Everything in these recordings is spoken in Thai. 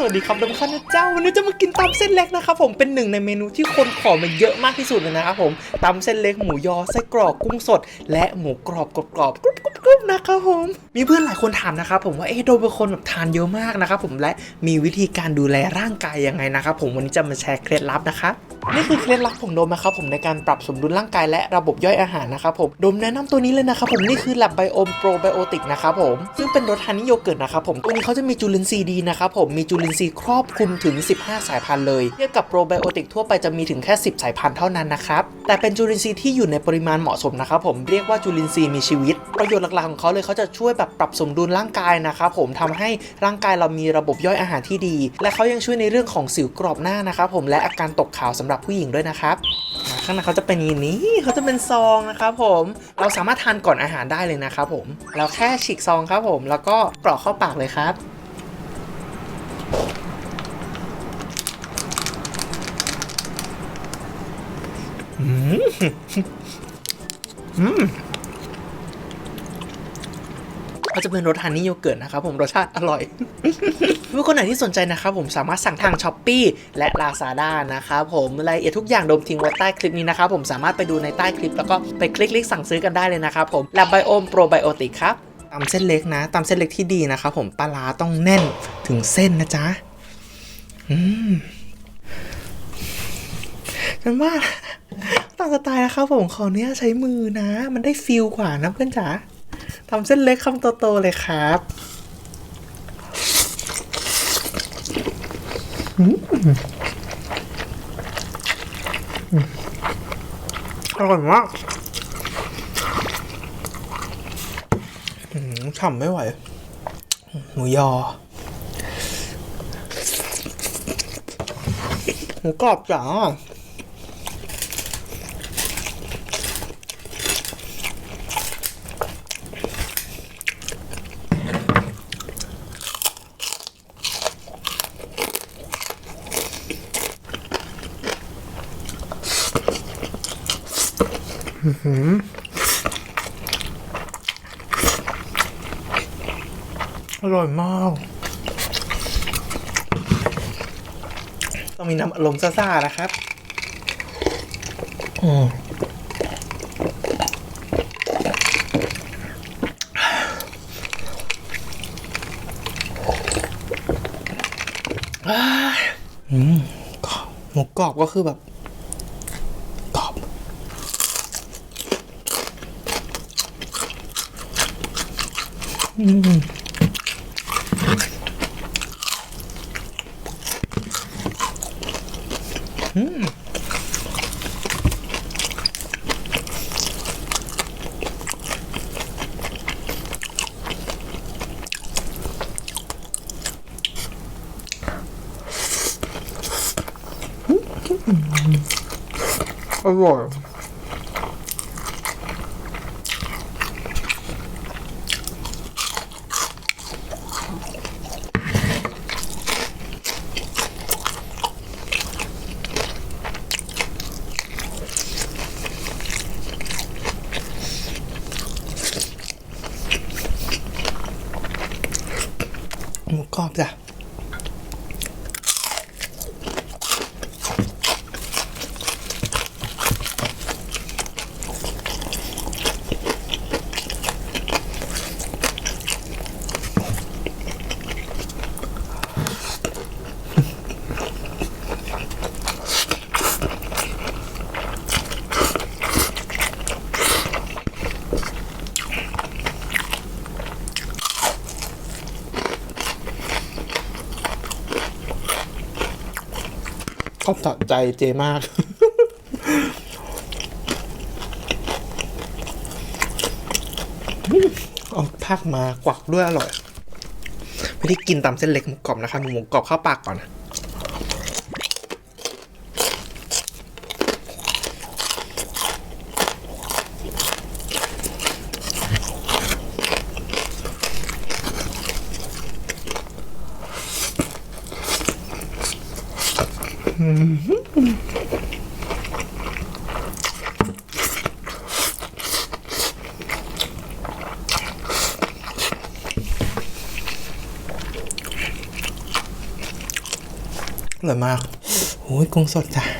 สวัสดีครับทุกท่านนะเจ้า วันนี้จะมากินตำเส้นเล็กนะครับผมเป็นหนึ่งในเมนูที่คนขอมาเยอะมากที่สุดเลยนะครับผมตำเส้นเล็กหมูยอไส้กรอกกุ้งสด และหมูกรอบกรอบๆกรุบกรุบกรุบนะครับผมมีเพื่อนหลายคนถามนะครับผมว่าเอ๊ะโดมเป็นคนแบบทานเยอะมากนะครับผมและมีวิธีการดูแลร่างกายยังไงนะครับผมวันนี้จะมาแชร์เคล็ดลับนะครับ นี่คือเคล็ดลับของโดมนะครับผมในการปรับสมดุลร่างกายและระบบย่อยอาหารนะครับผมโดมแนะนำตัวนี้เลยนะครับผมนี่คือ Lab Biome Probiotic นะครับผมซึ่งเป็นรสฮันนี่โยเกิร์ตนะครับผมตัวนี้เขาจะมีจุลินทรีย์ดีนะครับผมมีจุลินทรีย์ครอบคลุมถึง 15 สายพันธุ์เลยเทียบกับโปรไบโอติกทั่วไปจะมีถึงแค่ 10 สายพันธุ์เท่านั้นนะครับแต่เป็นจุลินทรีย์ที่อยู่ในปริมาณเหมาะสมนะครับผมเรียกว่าจุลินทรีย์มีชีวิต ประโยชน์หลักๆของเขาเลยเขาจะช่วยแบบปรับสมดุลร่างกายนะครับผมทำให้ร่างกายเรามีระบบย่อยอาหารที่ดี และเขายังช่วยในเรื่องของสิวกรอบหน้านะครับผมและอาการตกขาวสำหรับผู้หญิงด้วยนะครับข้างในเขาจะเป็นอย่างนี้เขาจะเป็นซองนะครับผมเราสามารถทานก่อนอาหารได้เลยนะครับผมเราแค่ฉีกซองครับผม แล้วก็กรอกเข้าปากเลยครับอืมอืม ก็จะเป็นรสฮันนี่โยเกิร์ตนะครับผมรสชาติอร่อยเพื่อคนไหนที่สนใจนะครับผมสามารถสั่งทาง s h อ p e e และ Lazada นะครับผมรายละเอียดทุกอย่างโดมทิ้งไว้ใต้คลิปนี้นะครับผมสามารถไปดูในใต้คลิป แล้วก็ไปคลิกลิงก์สั่งซื้อกันได้เลยนะครับผม Lab Biome Probiotic ครับตำเส้นเล็กนะตำเส้นเล็กที่ดีนะครับผมปลาร้าต้องแน่นถึงเส้นนะจ๊ะอืมฉันว่าตามสไตล์นะครับผมขอเนี้ยใช้มือนะ มันได้ฟิลกว่านะเพื่อนจ๋า ทำเส้นเล็กคำโตๆเลยครับอร่อยมากอืมฉ่ำไม่ไหว หมูยอ หมูกรอบจ๋า อร่อยมาก ต้องมีน้ำอารมณ์ซ่าๆนะครับ อืมอ้ายอืมกรอบหมูกรอบก็คือแบบกรอบ อร่อยห อบสะใจเจมาก เอาภาคมากวักด้วยอร่อย ไม่ได้กินตามเส้นเล็กหมูกรอบนะคะหมูกรอบเข้าปากก่อน อร่อยมากโอ้ยกุ้งสดจ้ะ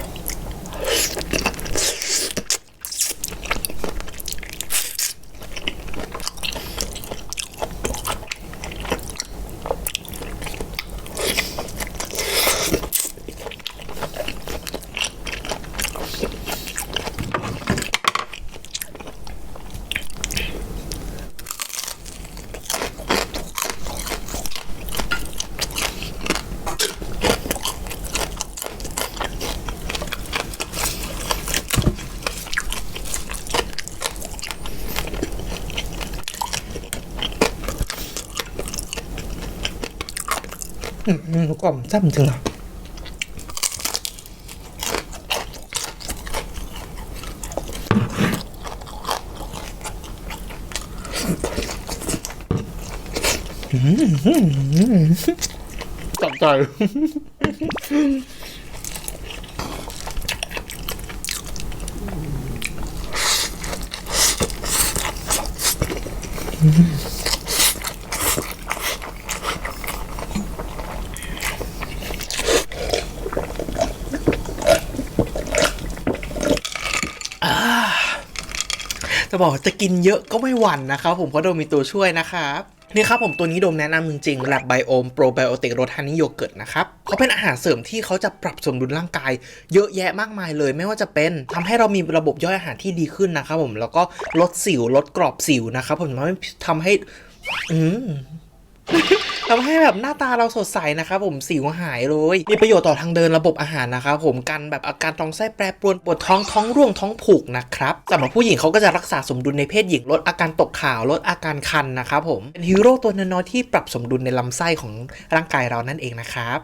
กล่อมซ้ำจังงนะตับใจ จะบอกจะกินเยอะก็ไม่หวั่นนะครับผมเพราะโดมมีตัวช่วยนะครับนี่ครับผมตัวนี้โดมแนะนำจริงๆแลบไบโอมโปรไบโอติกรสฮันนี่โยเกิร์ตนะครับเขาเป็นอาหารเสริมที่เขาจะปรับสมดุลร่างกาย เยอะแยะมากมายเลย ไม่ว่าจะเป็นทำให้เรามีระบบย่อยอาหารที่ดีขึ้นนะครับผมแล้วก็ลดสิวลดกรอบสิวนะครับผมทำให้ทำให้อืม ทำให้แบบหน้าตาเราสดใสนะครับผมสิวหายเลยมีประโยชน์ต่อทางเดินระบบอาหารนะครับผมกันแบบอาการท้องไส้แปรปรวนปวดท้องท้องร่วงท้องผูกนะครับสำหรับผู้หญิงเขาก็จะรักษาสมดุลในเพศหญิงลดอาการตกขาวลดอาการคันนะครับผมเป็นฮีโร่ตัวน้อยที่ปรับสมดุลในลำไส้ของร่างกายเรานั่นเองนะครับ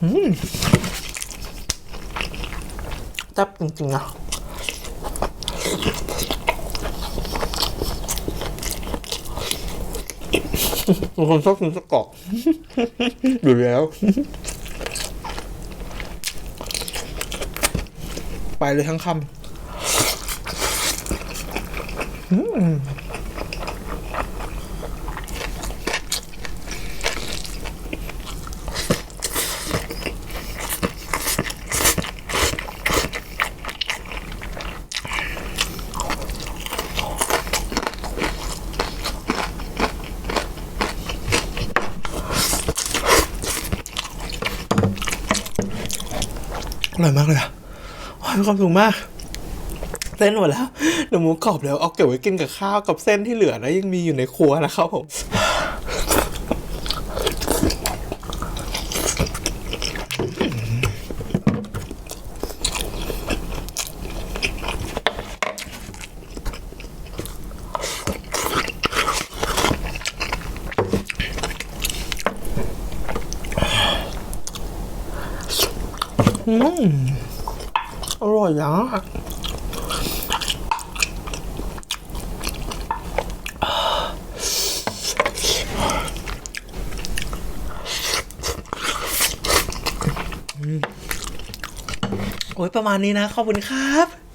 จับจริงๆนะบางคนชอบกินสกอกอยู่แล้ว ไปเลยทั้งคำ ร่อยมากเลยอะโอ้ยมีความสุขมาก เส้นหมดแล้วเดี๋ยวหมูกรอบแล้วเอาเก็บไว้กินกับข้าวกับเส้นที่เหลือนะยังมีอยู่ในครัวนะครับผม อร่อยอะโอ้ยประมาณนี้นะ ขอบคุณครับ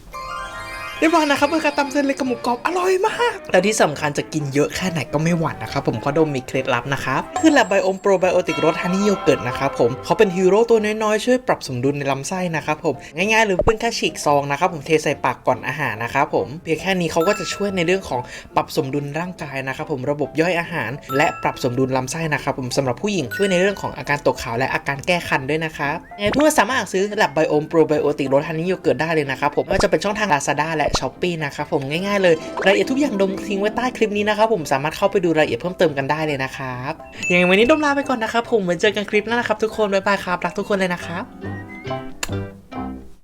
เรียบร้อยนะครับเมื่อการตำเส้นเล็กกับหมูกรอบอร่อยมากแต่ที่สำคัญจะกินเยอะแค่ไหนก็ไม่หวั่นนะครับผมเพราะดมมีเคล็ดลับนะครับคือแลบไบโอมโปรไบโอติกรสฮันนี่โยเกิร์ตนะครับผมเขาเป็นฮีโร่ตัวน้อยๆช่วยปรับสมดุลในลำไส้นะครับผมง่ายๆหรือเพื่อนแค่ฉีกซองนะครับผมเทใส่ปากก่อนอาหารนะครับผมเพียงแค่นี้เขาก็จะช่วยในเรื่องของปรับสมดุลร่างกายนะครับผมระบบย่อยอาหาร และปรับสมดุลลำไส้นะครับผมสำหรับผู้หญิงช่วยในเรื่องของอาการตกขาวและอาการแก้คันด้วยนะครับเพื่อนสามารถซื้อแลบไบโอมโปรไบโอติกรสฮันนี่โยเกิร์ตได้เลยนะครับผมไม่ว่าจะเป็นช่องทาง Lazada และช้อปปี้นะครับผมง่ายๆเลยรายละเอียดทุกอย่างดมทิ้งไว้ใต้คลิปนี้นะครับผมสามารถเข้าไปดูรายละเอียดเพิ่มเติมกันได้เลยนะครับยังไงวันนี้ดมลาไปก่อนนะครับผมไว้เจอกันคลิปหน้านะครับทุกคนบ๊ายบายครับรักทุกคนเลยนะครับ